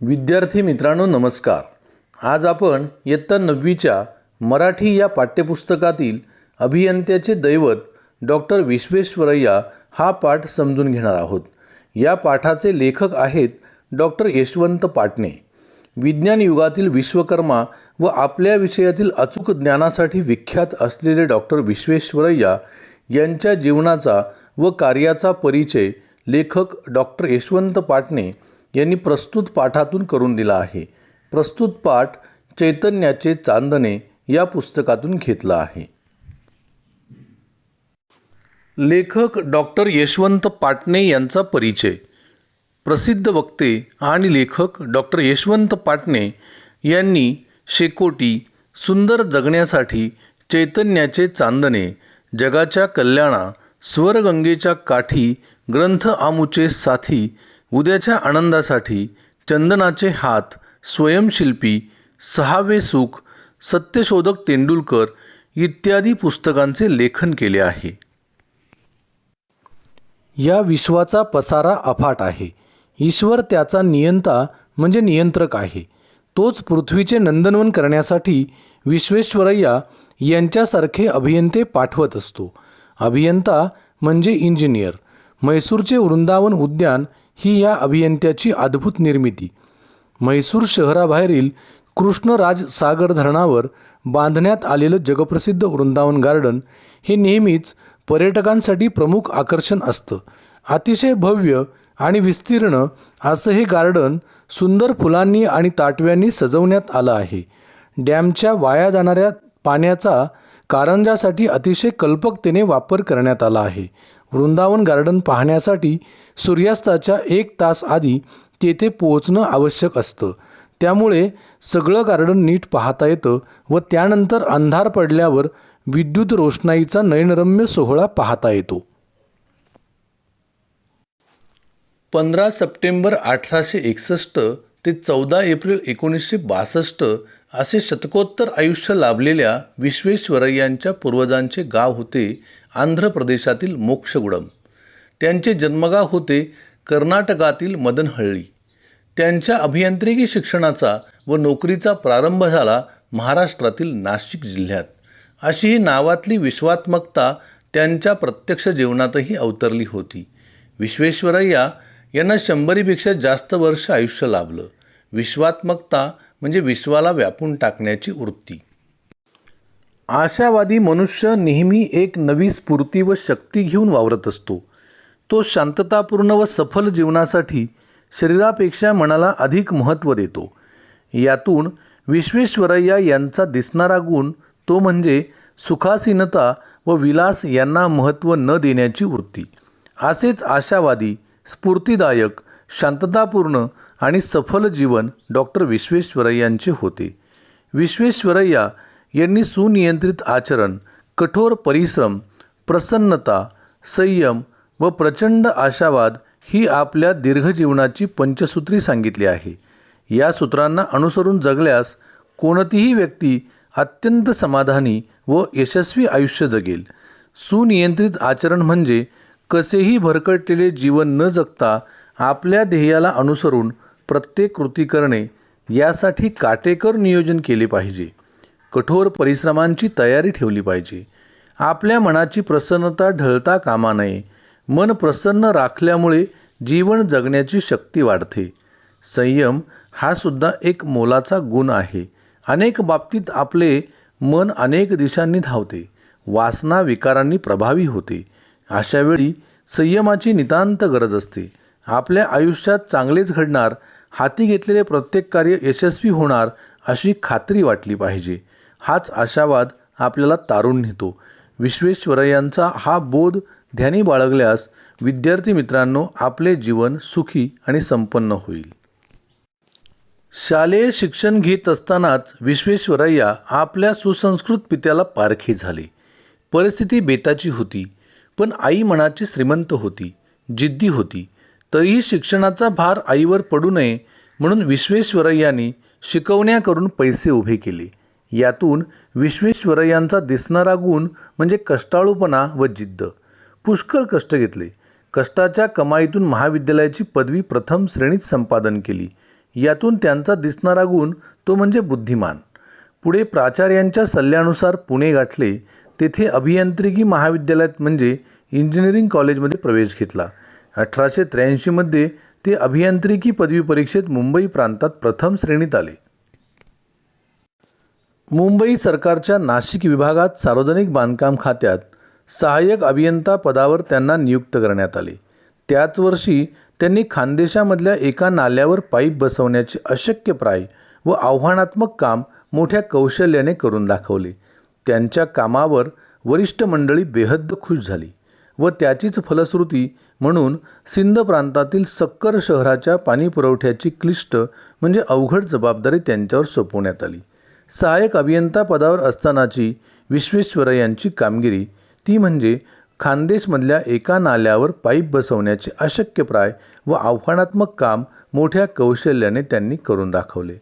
विद्यार्थी मित्रांनो नमस्कार. आज आपण इयत्ता नववीच्या मराठी या पाठ्यपुस्तकातील अभियंत्याचे दैवत डॉक्टर विश्वेश्वरय्या हा पाठ समजून घेणार आहोत. या पाठाचे लेखक आहेत डॉक्टर यशवंत पाटणे. विज्ञान युगातील विश्वकर्मा व आपल्या विषयातील अचूक ज्ञानासाठी विख्यात असलेले डॉक्टर विश्वेश्वरय्या यांच्या जीवनाचा व कार्याचा परिचय लेखक डॉक्टर यशवंत पाटणे यांनी प्रस्तुत पाठातून करून दिला आहे. प्रस्तुत पाठ चैतन्याचे चांदणे या पुस्तकातून घेतला आहे. लेखक डॉक्टर यशवंत पाटणे यांचा परिचय. प्रसिद्ध वक्ते आणि लेखक डॉक्टर यशवंत पाटणे यांनी शेकोटी सुंदर जगण्यासाठी चैतन्याचे चांदणे जगाच्या कल्याणा स्वरगंगेच्या काठी ग्रंथ आमुचे साथी उद्याच्या आनंदासाठी चंदनाचे हात स्वयंशिल्पी सहावे सुख सत्यशोधक तेंडुलकर इत्यादी पुस्तकांचे लेखन केले आहे. या विश्वाचा पसारा अफाट आहे. ईश्वर त्याचा नियंता म्हणजे नियंत्रक आहे. तोच पृथ्वीचे नंदनवन करण्यासाठी विश्वेश्वरय्या यांच्यासारखे अभियंते पाठवत असतो. अभियंता म्हणजे इंजिनियर. म्हैसूरचे वृंदावन उद्यान ही या अभियंत्याची अद्भुत निर्मिती. म्हैसूर शहराबाहेरील कृष्णराज सागर धरणावर बांधण्यात आलेलं जगप्रसिद्ध वृंदावन गार्डन हे नेहमीच पर्यटकांसाठी प्रमुख आकर्षण असतं. अतिशय भव्य आणि विस्तीर्ण असं हे गार्डन सुंदर फुलांनी आणि ताटव्यांनी सजवण्यात आलं आहे. डॅमच्या वाया जाणाऱ्या पाण्याचा कारंजासाठी अतिशय कल्पकतेने वापर करण्यात आला आहे. वृंदावन गार्डन पाहण्यासाठी सूर्यास्ताच्या एक तास आधी तेथे पोहोचणं आवश्यक असतं. त्यामुळे सगळं गार्डन नीट पाहता येतं व त्यानंतर अंधार पडल्यावर विद्युत रोषणाईचा नयनरम्य सोहळा पाहता येतो. पंधरा सप्टेंबर अठराशे एकसष्ट ते चौदा एप्रिल एकोणीसशे बासष्ट असे शतकोत्तर आयुष्य लाभलेल्या विश्वेश्वरय्यांच्या पूर्वजांचे गाव होते आंध्र प्रदेशातील मोक्षगुडम. त्यांचे जन्मगाव होते कर्नाटकातील मदनहळ्ळी. त्यांच्या अभियांत्रिकी शिक्षणाचा व नोकरीचा प्रारंभ झाला महाराष्ट्रातील नाशिक जिल्ह्यात. अशी ही नावातली विश्वात्मकता त्यांच्या प्रत्यक्ष जीवनातही अवतरली होती. विश्वेश्वरय्या यांना शंभरीपेक्षा जास्त वर्ष आयुष्य लाभलं. विश्वात्मकता म्हणजे विश्वाला व्यापून टाकण्याची वृत्ती. आशावादी मनुष्य नेहमी एक नवी स्फूर्ती व शक्ती घेऊन वावरत असतो. तो शांततापूर्ण व सफल जीवनासाठी शरीरापेक्षा मनाला अधिक महत्त्व देतो. यातून विश्वेश्वरय्या यांचा दिसणारा गुण तो म्हणजे सुखासीनता व विलास यांना महत्त्व न देण्याची वृत्ती. असेच आशावादी स्फूर्तिदायक शांततापूर्ण आणि सफल जीवन डॉक्टर विश्वेश्वरय्यांचे होते. विश्वेश्वरय्या यांनी सुनियंत्रित आचरण कठोर परिश्रम प्रसन्नता संयम व प्रचंड आशावाद ही आपल्या दीर्घजीवनाची पंचसूत्री सांगितली आहे. या सूत्रांना अनुसरून जगल्यास कोणतीही व्यक्ती अत्यंत समाधानी व यशस्वी आयुष्य जगेल. सुनियंत्रित आचरण म्हणजे कसेही भरकटलेले जीवन न जगता आपल्या ध्येयाला अनुसरून प्रत्येक कृती करणे यासाठी काटेकर नियोजन केले पाहिजे. कठोर परिश्रमांची तयारी ठेवली पाहिजे. आपल्या मनाची प्रसन्नता ढळता कामा नये. मन प्रसन्न राखल्यामुळे जीवन जगण्याची शक्ती वाढते. संयम हा सुद्धा एक मोलाचा गुण आहे. अनेक बाबतीत आपले मन अनेक दिशांनी धावते. वासना विकारांनी प्रभावी होते. अशावेळी संयमाची नितांत गरज असते. आपल्या आयुष्यात चांगलेच घडणार हाती घेतलेले प्रत्येक कार्य यशस्वी होणार अशी खात्री वाटली पाहिजे. हाच आशावाद आपल्याला तारून नेतो. विश्वेश्वरयांचा हा बोध ध्यानी बाळगल्यास विद्यार्थी मित्रांनो आपले जीवन सुखी आणि संपन्न होईल. शालेय शिक्षण घेत असतानाच विश्वेश्वरय्या आपल्या सुसंस्कृत पित्याला पारखे झाले. परिस्थिती बेताची होती पण आई मनाची श्रीमंत होती जिद्दी होती. तरीही शिक्षणाचा भार आईवर पडू नये म्हणून विश्वेश्वरय्यांनी शिकवण्याकरून पैसे उभे केले. यातून विश्वेश्वरय्यांचा दिसणारा गुण म्हणजे कष्टाळूपणा व जिद्द. पुष्कळ कष्ट घेतले. कष्टाच्या कमाईतून महाविद्यालयाची पदवी प्रथम श्रेणीत संपादन केली. यातून त्यांचा दिसणारा गुण तो म्हणजे बुद्धिमान. पुढे प्राचार्यांच्या सल्ल्यानुसार पुणे गाठले. तेथे अभियांत्रिकी महाविद्यालयात म्हणजे इंजिनिअरिंग कॉलेजमध्ये प्रवेश घेतला. अठराशे त्र्याऐंशीमध्ये ते अभियांत्रिकी पदवी परीक्षेत मुंबई प्रांतात प्रथम श्रेणीत आले. मुंबई सरकारच्या नाशिक विभागात सार्वजनिक बांधकाम खात्यात सहाय्यक अभियंता पदावर त्यांना नियुक्त करण्यात आले. त्याच वर्षी त्यांनी खानदेशामधल्या एका नाल्यावर पाईप बसवण्याचे अशक्यप्राय व आव्हानात्मक काम मोठ्या कौशल्याने करून दाखवले. त्यांच्या कामावर वरिष्ठ मंडळी बेहद्द खुश झाली व त्याचीच फलश्रुती म्हणून सिंध प्रांतातील सक्कर शहराच्या पाणी पुरवठ्याची क्लिष्ट म्हणजे अवघड जबाबदारी त्यांच्यावर सोपवण्यात आली. सहाय्यक अभियंता पदावर असतानाची विश्वेश्वरय्यांची कामगिरी ती म्हणजे खानदेशमधल्या एका नाल्यावर पाईप बसवण्याचे अशक्यप्राय व आव्हानात्मक काम मोठ्या कौशल्याने त्यांनी करून दाखवले.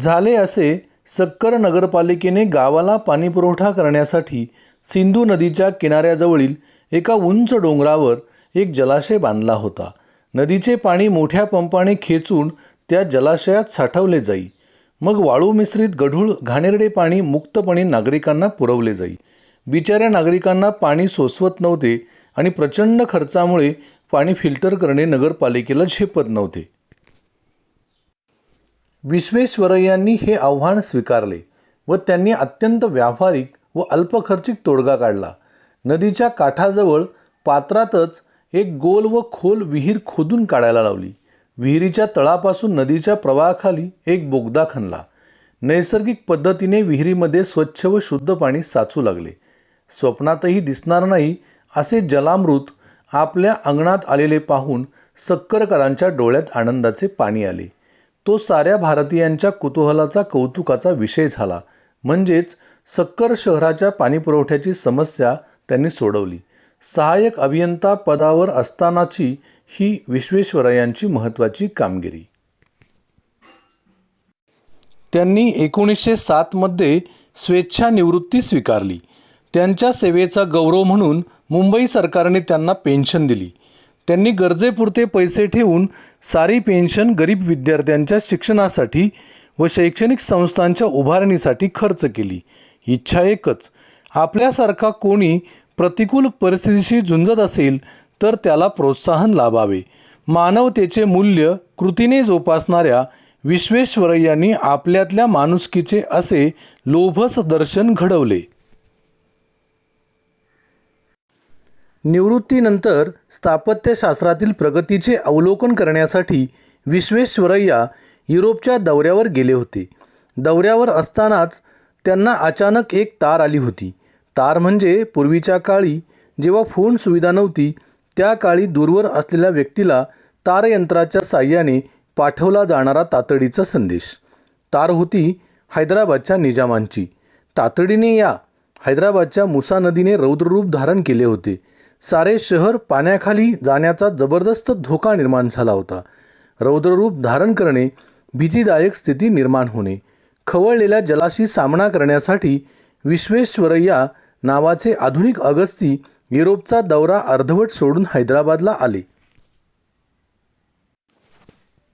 झाले असे सक्कर नगरपालिकेने गावाला पाणीपुरवठा करण्यासाठी सिंधू नदीच्या किनाऱ्याजवळील एका उंच डोंगरावर एक जलाशय बांधला होता. नदीचे पाणी मोठ्या पंपाने खेचून त्या जलाशयात साठवले जाई. मग वाळू मिश्रित गढूळ घाणेरडे पाणी मुक्तपणे नागरिकांना पुरवले जाई. बिचाऱ्या नागरिकांना पाणी सोसवत नव्हते आणि प्रचंड खर्चामुळे पाणी फिल्टर करणे नगरपालिकेला झेपत नव्हते. विश्वेश्वरय्यांनी हे आव्हान स्वीकारले व त्यांनी अत्यंत व्यावहारिक व अल्पखर्चिक तोडगा काढला. नदीच्या काठाजवळ पात्रातच एक गोल व खोल विहीर खोदून काढायला लावली. विहिरीच्या तळापासून नदीच्या प्रवाहाखाली एक बोगदा खणला. नैसर्गिक पद्धतीने विहिरीमध्ये स्वच्छ व शुद्ध पाणी साचू लागले. स्वप्नातही दिसणार नाही असे जलामृत आपल्या अंगणात आलेले पाहून सक्करकरांच्या डोळ्यात आनंदाचे पाणी आले. तो साऱ्या भारतीयांच्या कुतूहलाचा कौतुकाचा विषय झाला. म्हणजेच सक्कर शहराच्या पाणीपुरवठ्याची समस्या त्यांनी सोडवली. सहाय्यक अभियंता पदावर असतानाची ही विश्वेश्वरयांची महत्त्वाची कामगिरी. त्यांनी एकोणीसशे सातमध्ये स्वेच्छानिवृत्ती स्वीकारली. त्यांच्या सेवेचा गौरव म्हणून मुंबई सरकारने त्यांना पेन्शन दिली. त्यांनी गरजेपुरते पैसे ठेवून सारी पेन्शन गरीब विद्यार्थ्यांच्या शिक्षणासाठी व शैक्षणिक संस्थांच्या उभारणीसाठी खर्च केली. इच्छा एकच आपल्यासारखा कोणी प्रतिकूल परिस्थितीशी झुंजत असेल तर त्याला प्रोत्साहन लाभावे. मानवतेचे मूल्य कृतीने जोपासणाऱ्या विश्वेश्वरय्यांनी आपल्यातल्या माणुसकीचे असे लोभस दर्शन घडवले. निवृत्तीनंतर स्थापत्यशास्त्रातील प्रगतीचे अवलोकन करण्यासाठी विश्वेश्वरय्या युरोपच्या दौऱ्यावर गेले होते. दौऱ्यावर असतानाच त्यांना अचानक एक तार आली होती. तार म्हणजे पूर्वीच्या काळी जेव्हा फोन सुविधा नव्हती त्या काळी दूरवर असलेल्या व्यक्तीला तारयंत्राच्या साह्याने पाठवला जाणारा तातडीचा संदेश. तार होती हैदराबादच्या निजामांची. तातडीने या हैदराबादच्या मुसा नदीने रौद्ररूप धारण केले होते. सारे शहर पाण्याखाली जाण्याचा जबरदस्त धोका निर्माण झाला होता. रौद्ररूप धारण करणे भीतीदायक स्थिती निर्माण होणे. खवळलेल्या जलाशी सामना करण्यासाठी विश्वेश्वरय्या नावाचे आधुनिक अगस्ती युरोपचा दौरा अर्धवट सोडून हैदराबादला आले.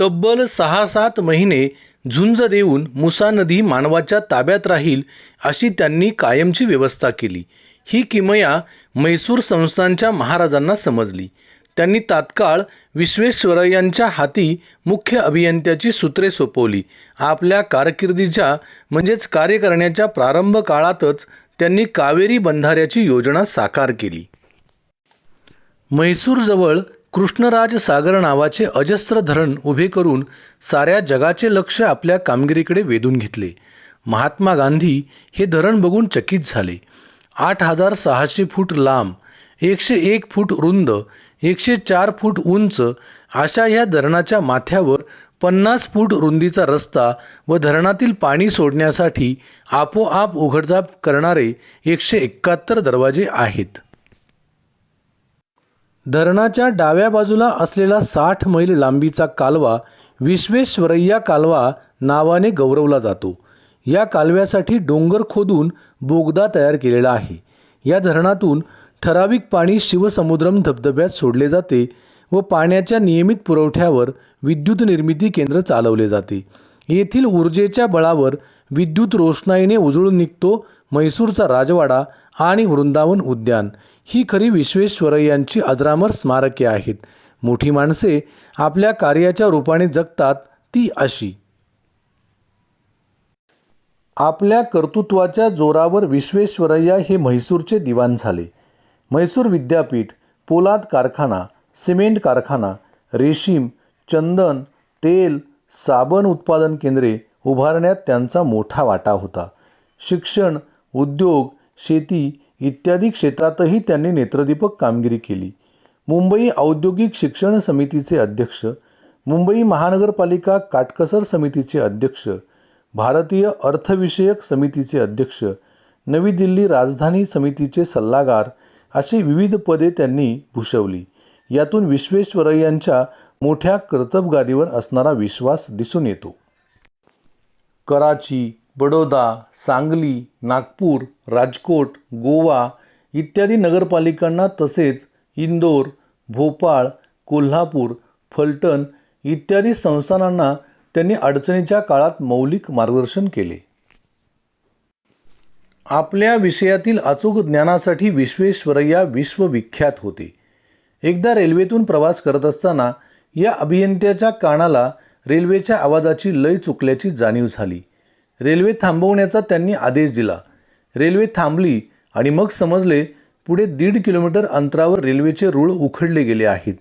तब्बल सहा सात महिने झुंज देऊन मुसा नदी मानवाच्या ताब्यात राहील अशी त्यांनी कायमची व्यवस्था केली. ही किमया म्हैसूर संस्थांच्या महाराजांना समजली. त्यांनी तात्काळ विश्वेश्वरय्यांच्या हाती मुख्य अभियंत्याची सूत्रे सोपवली. आपल्या कारकिर्दीच्या म्हणजेच कार्य करण्याच्या प्रारंभ काळातच त्यांनी कावेरी बंधाऱ्याची योजना साकार केली. म्हैसूरजवळ कृष्णराज सागर नावाचे अजस्र धरण उभे करून साऱ्या जगाचे लक्ष आपल्या कामगिरीकडे वेधून घेतले. महात्मा गांधी हे धरण बघून चकित झाले. आठ हजार सहाशे फूट लांब एकशे एक फूट रुंद एकशे चार फूट उंच अशा या धरणाच्या माथ्यावर पन्नास फूट रुंदीचा रस्ता व धरणातील पाणी सोडण्यासाठी आपोआप उघडझाप करणारे एकशे एकाहत्तर दरवाजे आहेत. धरणाच्या डाव्या बाजूला असलेला साठ मैल लांबीचा कालवा विश्वेश्वरय्या कालवा नावाने गौरवला जातो. या कालव्यासाठी डोंगर खोदून बोगदा तयार केलेला आहे. या धरणातून ठराविक पाणी शिवसमुद्रम धबधब्यात सोडले जाते. व पाण्याच्या नियमित पुरवठ्यावर विद्युत निर्मिती केंद्र चालवले जाते. येथील ऊर्जेच्या बळावर विद्युत रोषणाईने उजळून निघतो म्हैसूरचा राजवाडा आणि वृंदावन उद्यान. ही खरी विश्वेश्वरय्यांची अजरामर स्मारके आहेत. मोठी माणसे आपल्या कार्याच्या रूपाने जगतात ती अशी. आपल्या कर्तृत्वाच्या जोरावर विश्वेश्वरय्या हे म्हैसूरचे दिवाण झाले. म्हैसूर विद्यापीठ पोलाद कारखाना सिमेंट कारखाना रेशीम चंदन तेल साबण उत्पादन केंद्रे उभारण्यात त्यांचा मोठा वाटा होता. शिक्षण उद्योग शेती इत्यादी क्षेत्रातही त्यांनी नेत्रदीपक कामगिरी केली. मुंबई औद्योगिक शिक्षण समितीचे अध्यक्ष मुंबई महानगरपालिका काटकसर समितीचे अध्यक्ष भारतीय अर्थविषयक समितीचे अध्यक्ष नवी दिल्ली राजधानी समितीचे सल्लागार अशी विविध पदे त्यांनी भूषवली. यातून विश्वेश्वरय्यांच्या मोठ्या कर्तबगारीवर असणारा विश्वास दिसून येतो. कराची बडोदा सांगली नागपूर राजकोट गोवा इत्यादी नगरपालिकांना तसेच इंदोर भोपाळ कोल्हापूर फलटण इत्यादी संस्थानांना त्यांनी अडचणीच्या काळात मौलिक मार्गदर्शन केले. आपल्या विषयातील अचूक ज्ञानासाठी विश्वेश्वरय्या विश्वविख्यात होते. एकदा रेल्वेतून प्रवास करत असताना या अभियंत्याच्या कानाला रेल्वेच्या आवाजाची लय चुकल्याची जाणीव झाली. रेल्वे थांबवण्याचा त्यांनी आदेश दिला. रेल्वे थांबली आणि मग समजले पुढे दीड किलोमीटर अंतरावर रेल्वेचे रूळ उखडले गेले आहेत.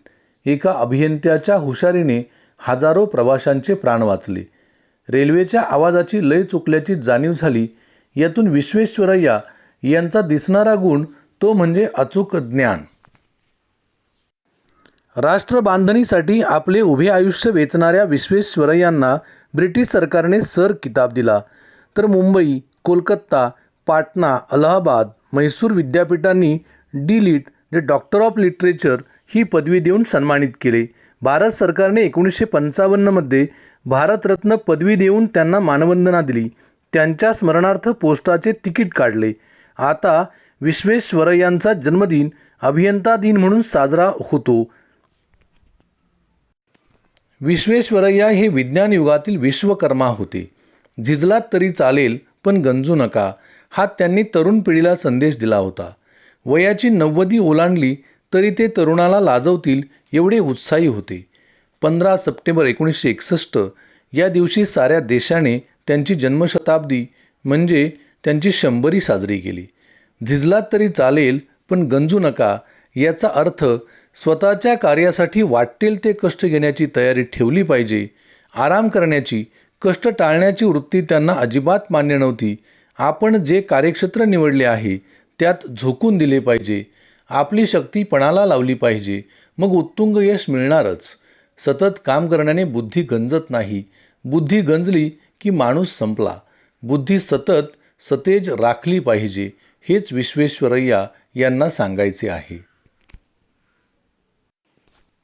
एका अभियंत्याच्या हुशारीने हजारो प्रवाशांचे प्राण वाचले. रेल्वेच्या आवाजाची लय चुकल्याची जाणीव झाली. यातून विश्वेश्वरय्या यांचा दिसणारा गुण तो म्हणजे अचूक ज्ञान. राष्ट्रबांधणीसाठी आपले उभे आयुष्य वेचणाऱ्या विश्वेश्वरय्यांना ब्रिटिश सरकारने सर किताब दिला. तर मुंबई कोलकाता पाटणा अलाहाबाद म्हैसूर विद्यापीठांनी डी लिट जे डॉक्टर ऑफ लिटरेचर ही पदवी देऊन सन्मानित केले. भारत सरकारने एकोणीसशे पंचावन्नमध्ये भारतरत्न पदवी देऊन त्यांना मानवंदना दिली. त्यांच्या स्मरणार्थ पोस्टाचे तिकीट काढले. आता विश्वेश्वरय्यांचा जन्मदिन अभियंता दिन म्हणून साजरा होतो. विश्वेश्वरय्या हे विज्ञान युगातील विश्वकर्मा होते. झिजलात तरी चालेल पण गंजू नका. हा त्यांनी तरुण पिढीला संदेश दिला होता. वयाची नव्वदी ओलांडली तरी ते तरुणाला लाजवतील एवढे उत्साही होते. पंधरा सप्टेंबर एकोणीसशे एकसष्ट या दिवशी साऱ्या देशाने त्यांची जन्मशताब्दी म्हणजे त्यांची शंभरी साजरी केली. झिजलात तरी चालेल पण गंजू नका याचा अर्थ स्वतःच्या कार्यासाठी वाटेल ते कष्ट घेण्याची तयारी ठेवली पाहिजे. आराम करण्याची कष्ट टाळण्याची वृत्ती त्यांना अजिबात मान्य नव्हती. आपण जे कार्यक्षेत्र निवडले आहे त्यात झोकून दिले पाहिजे. आपली शक्ती पणाला लावली पाहिजे. मग उत्तुंग यश मिळणारच. सतत काम करण्याने बुद्धी गंजत नाही. बुद्धी गंजली की माणूस संपला. बुद्धी सतत सतेज राखली पाहिजे हेच विश्वेश्वरय्या यांना सांगायचे आहे.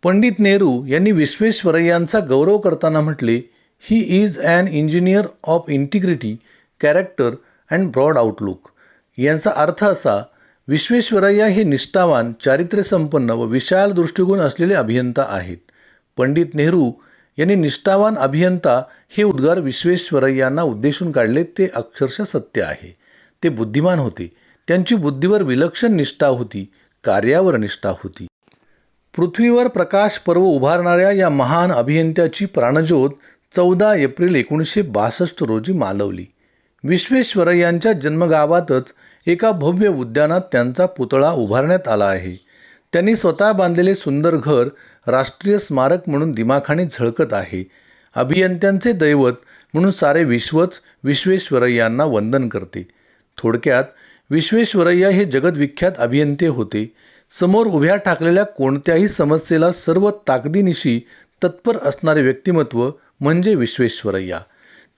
पंडित नेहरू यांनी विश्वेश्वरय्यांचा गौरव करताना म्हटले he is an engineer of integrity character and broad outlook यांचा अर्थ असा विश्वेश्वरय्या हे निष्ठावान चारित्र्यसंपन्न व विशाल दृष्टिकोन असलेले अभियंता आहेत. पंडित नेहरू यांनी निष्ठावान अभियंता हे उद्गार विश्वेश्वरय्यांना उद्देशून काढले ते अक्षरशः सत्य आहे. ते बुद्धिमान होते. त्यांची बुद्धीवर विलक्षण निष्ठा होती कार्यावर निष्ठा होती. पृथ्वीवर प्रकाश पर्व उभारणाऱ्या या महान अभियंत्याची प्राणज्योत चौदा एप्रिल एकोणीसशे बासष्ट रोजी मालवली. विश्वेश्वरय्यांच्या जन्मगावातच एका भव्य उद्यानात त्यांचा पुतळा उभारण्यात आला आहे. त्यांनी स्वतः बांधलेले सुंदर घर राष्ट्रीय स्मारक म्हणून दिमाखाने झळकत आहे. अभियंत्यांचे दैवत म्हणून सारे विश्वच विश्वेश्वरय्यांना वंदन करते. थोडक्यात विश्वेश्वरय्या हे जगदविख्यात अभियंते होते. समोर उभ्या ठाकलेल्या कोणत्याही समस्येला सर्व ताकदीनिशी तत्पर असणारे व्यक्तिमत्व म्हणजे विश्वेश्वरय्या.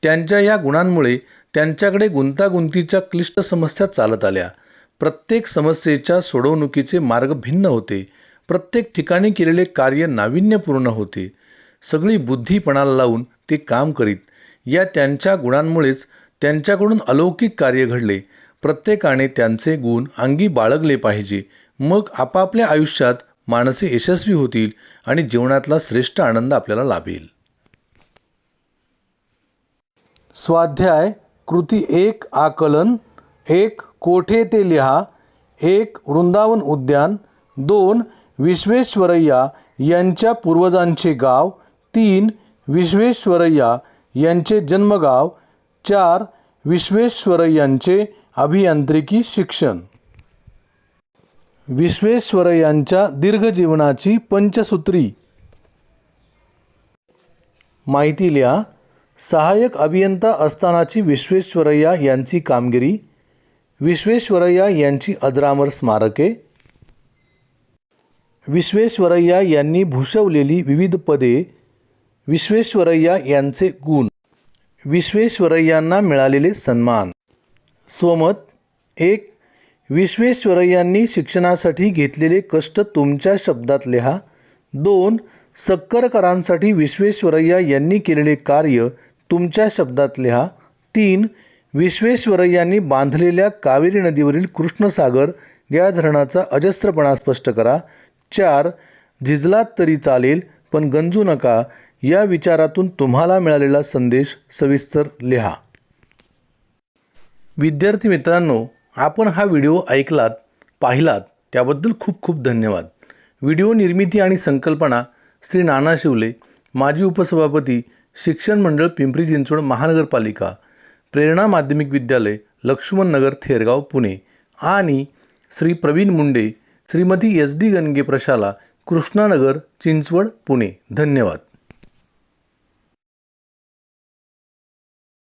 त्यांच्या या गुणांमुळे त्यांच्याकडे गुंतागुंतीच्या क्लिष्ट समस्या चालत आल्या. प्रत्येक समस्येच्या सोडवणुकीचे मार्ग भिन्न होते. प्रत्येक ठिकाणी केलेले कार्य नाविन्यपूर्ण होते. सगळी बुद्धीपणाला लावून ते काम करीत. या त्यांच्या गुणांमुळेच त्यांच्याकडून अलौकिक कार्य घडले. प्रत्येकाने त्यांचे गुण अंगी बाळगले पाहिजे. मग आपापल्या आयुष्यात माणसे यशस्वी होतील आणि जीवनातला श्रेष्ठ आनंद आपल्याला लाभेल. स्वाध्याय कृती एक आकलन एक कोठे ते लिहा एक वृंदावन उद्यान दोन विश्वेश्वरय्या यांच्या पूर्वजांचे गाव तीन विश्वेश्वरय्या यांचे जन्मगाव चार विश्वेश्वरय्यांचे अभियांत्रिकी शिक्षण. विश्वेश्वरय्यांच्या दीर्घ जीवनाची पंचसूत्री. माहिती लिहा. सहाय्यक अभियंता असतानाची विश्वेश्वरय्या यांची कामगिरी. विश्वेश्वरय्या यांची अजरामर स्मारके. विश्वेश्वरय्या यांनी भूषवलेली विविध पदे. विश्वेश्वरय्या यांचे गुण. विश्वेश्वरय्यांना मिळालेले सन्मान. स्वमत एक विश्वेश्वरय्यांनी शिक्षणासाठी घेतलेले कष्ट तुमच्या शब्दात लिहा. दोन सक्करकरांसाठी विश्वेश्वरय्या यांनी केलेले कार्य तुमच्या शब्दात लिहा. तीन विश्वेश्वरय्यांनी बांधलेल्या कावेरी नदीवरील कृष्णसागर या धरणाचा अजस्त्रपणा स्पष्ट करा. चार झिजलात तरी चालेल पण गंजू नका. या विचारातून तुम्हाला मिळालेला संदेश सविस्तर लिहा. विद्यार्थी मित्रांनो आपण हा व्हिडिओ ऐकलात पाहिलात त्याबद्दल खूप खूप धन्यवाद. व्हिडिओ निर्मिती आणि संकल्पना श्री नाना शिवले माजी उपसभापती शिक्षण मंडळ पिंपरी चिंचवड महानगरपालिका प्रेरणा माध्यमिक विद्यालय लक्ष्मण नगर थेरगाव पुणे आणि श्री प्रवीण मुंडे श्रीमती एस डी गणगे प्रशाला कृष्णानगर चिंचवड पुणे. धन्यवाद.